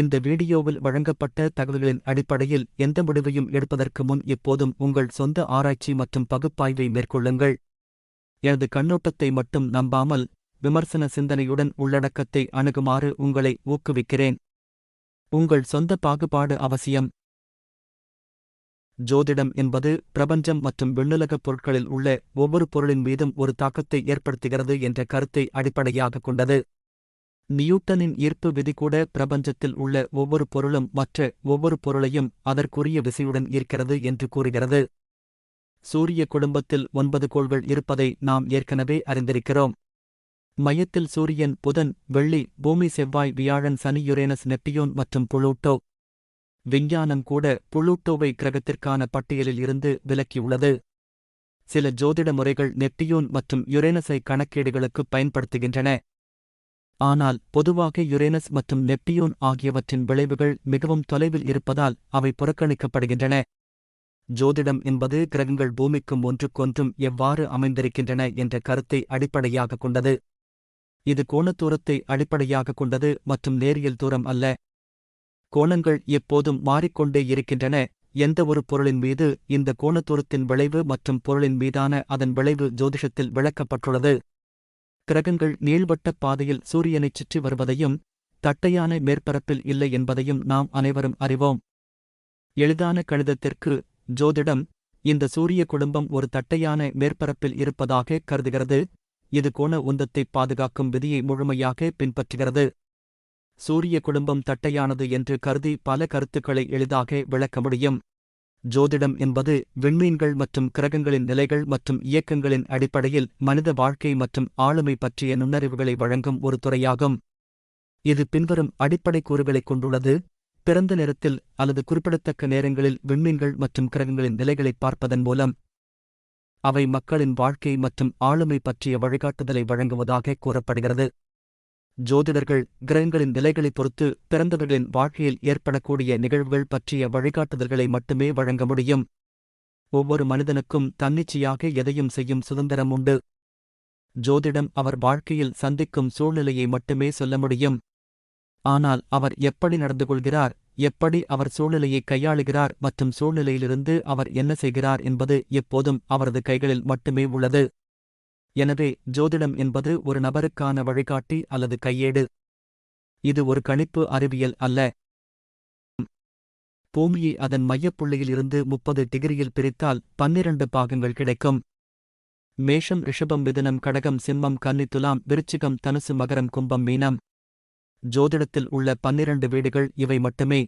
இந்த வீடியோவில் வழங்கப்பட்ட தகவல்களின் அடிப்படையில் எந்த முடிவையும் எடுப்பதற்கு முன் எப்போதும் உங்கள் சொந்த ஆராய்ச்சி மற்றும் பகுப்பாய்வை மேற்கொள்ளுங்கள். எனது கண்ணோட்டத்தை மட்டும் நம்பாமல் விமர்சன சிந்தனையுடன் உள்ளடக்கத்தை அணுகுமாறு உங்களை ஊக்குவிக்கிறேன். உங்கள் சொந்த பாகுபாடு அவசியம். ஜோதிடம் என்பது பிரபஞ்சம் மற்றும் விண்ணுலகப் பொருட்களில் உள்ள ஒவ்வொரு பொருளின் மீதும் ஒரு தாக்கத்தை ஏற்படுத்துகிறது என்ற கருத்தை அடிப்படையாகக் கொண்டது. நியூட்டனின் ஈர்ப்பு விதி கூட பிரபஞ்சத்தில் உள்ள ஒவ்வொரு பொருளும் மற்ற ஒவ்வொரு பொருளையும் அதற்குரிய விசையுடன் ஈர்க்கிறது என்று கூறுகிறது. சூரிய குடும்பத்தில் ஒன்பது கோள்கள் இருப்பதை நாம் ஏற்கனவே அறிந்திருக்கிறோம். மையத்தில் சூரியன் புதன் வெள்ளி பூமி செவ்வாய் வியாழன் சனி யுரேனஸ் நெப்டியோன் மற்றும் புளூட்டோ. விஞ்ஞானம் கூட புளூட்டோவை கிரகத்திற்கான பட்டியலில் இருந்து விலக்கியுள்ளது. சில ஜோதிட முறைகள் நெப்டியூன் மற்றும் யுரேனஸை கணக்கீடுகளுக்கு பயன்படுத்துகின்றன. ஆனால் பொதுவாக யுரேனஸ் மற்றும் நெப்டியூன் ஆகியவற்றின் விளைவுகள் மிகவும் தொலைவில் இருப்பதால் அவை புறக்கணிக்கப்படுகின்றன. ஜோதிடம் என்பது கிரகங்கள் பூமிக்கும் ஒன்றுக்கொன்றும் எவ்வாறு அமைந்திருக்கின்றன என்ற கருத்தை அடிப்படையாக கொண்டது. இது கோணத்தூரத்தை அடிப்படையாகக் கொண்டது மற்றும் நேரியல் தூரம் அல்ல. கோணங்கள் எப்போதும் மாறிக்கொண்டே இருக்கின்றன. எந்தவொரு பொருளின் மீது இந்த கோணத்தூரத்தின் விளைவு மற்றும் பொருளின் மீதான அதன் விளைவு ஜோதிஷத்தில் விளக்கப்பட்டுள்ளது. கிரகங்கள் நீள்வட்ட பாதையில் சூரியனைச் சுற்றி வருவதையும் தட்டையான மேற்பரப்பில் இல்லை என்பதையும் நாம் அனைவரும் அறிவோம். எளிதான கணிதத்திற்கு ஜோதிடம் இந்த சூரிய குடும்பம் ஒரு தட்டையான மேற்பரப்பில் இருப்பதாக கருதுகிறது. இது கோண உந்தத்தை பாதுகாக்கும் விதியை முழுமையாக பின்பற்றுகிறது. சூரிய குடும்பம் தட்டையானது என்று கருதி பல கருத்துக்களை எளிதாக விளக்க முடியும். ஜோதிடம் என்பது விண்மீன்கள் மற்றும் கிரகங்களின் நிலைகள் மற்றும் இயக்கங்களின் அடிப்படையில் மனித வாழ்க்கை மற்றும் ஆளுமை பற்றிய நுண்ணறிவுகளை வழங்கும் ஒரு துறையாகும். இது பின்வரும் அடிப்படை கூறுகளைக் கொண்டுள்ளது. பிறந்த நேரத்தில் அல்லது குறிப்பிடத்தக்க நேரங்களில் விண்மீன்கள் மற்றும் கிரகங்களின் நிலைகளைப் பார்ப்பதன் மூலம் அவை மக்களின் வாழ்க்கை மற்றும் ஆளுமை பற்றிய வழிகாட்டுதலை வழங்குவதாக கூறப்படுகிறது. ஜோதிடர்கள் கிரகங்களின் நிலைகளைப் பொறுத்து பிறந்தவர்களின் வாழ்க்கையில் ஏற்படக்கூடிய நிகழ்வுகள் பற்றிய வழிகாட்டுதல்களை மட்டுமே வழங்க முடியும். ஒவ்வொரு மனிதனுக்கும் தன்னிச்சையாக எதையும் செய்யும் சுதந்திரம் உண்டு. ஜோதிடம் அவர் வாழ்க்கையில் சந்திக்கும் சூழ்நிலையை மட்டுமே சொல்ல முடியும். ஆனால் அவர் எப்படி நடந்து கொள்கிறார் எப்படி அவர் சூழ்நிலையை கையாளுகிறார் மற்றும் சூழ்நிலையிலிருந்து அவர் என்ன செய்கிறார் என்பது எப்போதும் அவரது கைகளில் மட்டுமே உள்ளது. எனவே ஜோதிடம் என்பது ஒரு நபருக்கான வழிகாட்டி அல்லது கையேடு. இது ஒரு கணிப்பு அறிவியல் அல்ல. பூமியை அதன் மையப்புள்ளியில் இருந்து முப்பது டிகிரியில் பிரித்தால் பன்னிரண்டு பாகங்கள் கிடைக்கும். மேஷம் ரிஷபம் மிதனம் கடகம் சிம்மம் கன்னி துலாம் விருச்சிகம் தனுசு மகரம் கும்பம் மீனம். ஜோதிடத்தில் உள்ள பன்னிரண்டு வீடுகள் இவை மட்டுமே.